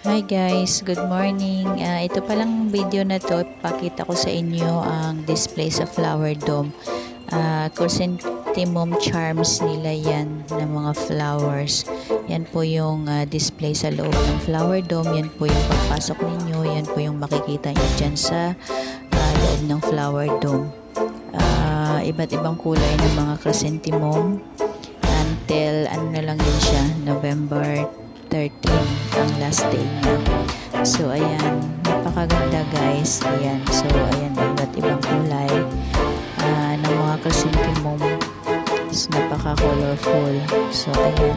Hi guys, good morning. Ah, ito palang video na to, pakita ko sa inyo ang display sa flower dome. Uh, chrysanthemum charms nila yan ng mga flowers. Yan po yung ah, display sa loob ng flower dome. Yan po yung pagpasok ninyo. Yan po yung makikita nyo dyan sa ah, loob ng flower dome. Ah, iba't ibang kulay ng mga chrysanthemum until ano na lang din siya, November 13 ang last day niya. So, ayan. Napakaganda guys. Ayan. So, ayan. Iba't ibang kulay ah, ng mga chrysanthemum. So, napaka-colorful. So, ayan.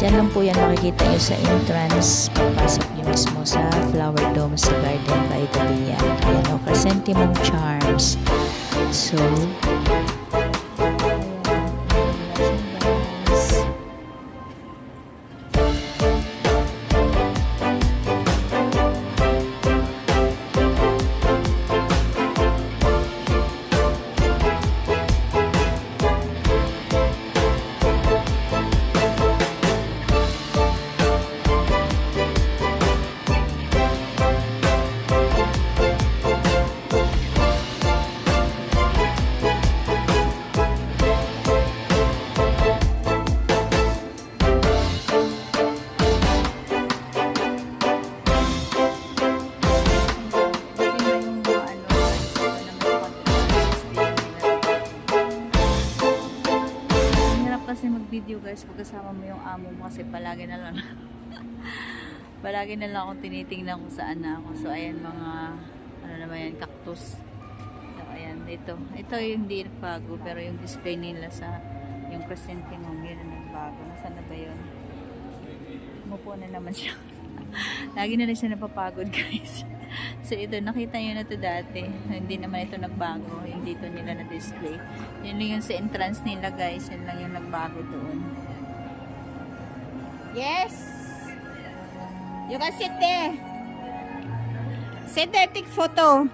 Diyan lang po yan makikita nyo sa entrance. Papasok nyo mismo sa Flower Dome sa Garden by Italia. Ayan o. Chrysanthemum Charms. So, mag-video guys pag kasama mo yung amo mo kasi palagi na lang palagi na lang akong tinitingnan kung saan na ako. So ayan mga ano naman yan, cactus. So ayan, ito. Ito yung hindi nagbago pero yung display nila sa yung chrysanthemum yun ang nagbago. Nasaan na ba yun? Umupo na naman siya. Lagi na rin siya napapagod guys. so ito, nakita nyo na to dati. Hindi naman ito nagbago. Yung dito nila na display. Yun lang yung sa entrance nila guys. Yun lang yung nagbago doon. Yes! You can sit there. Sit there, take photo.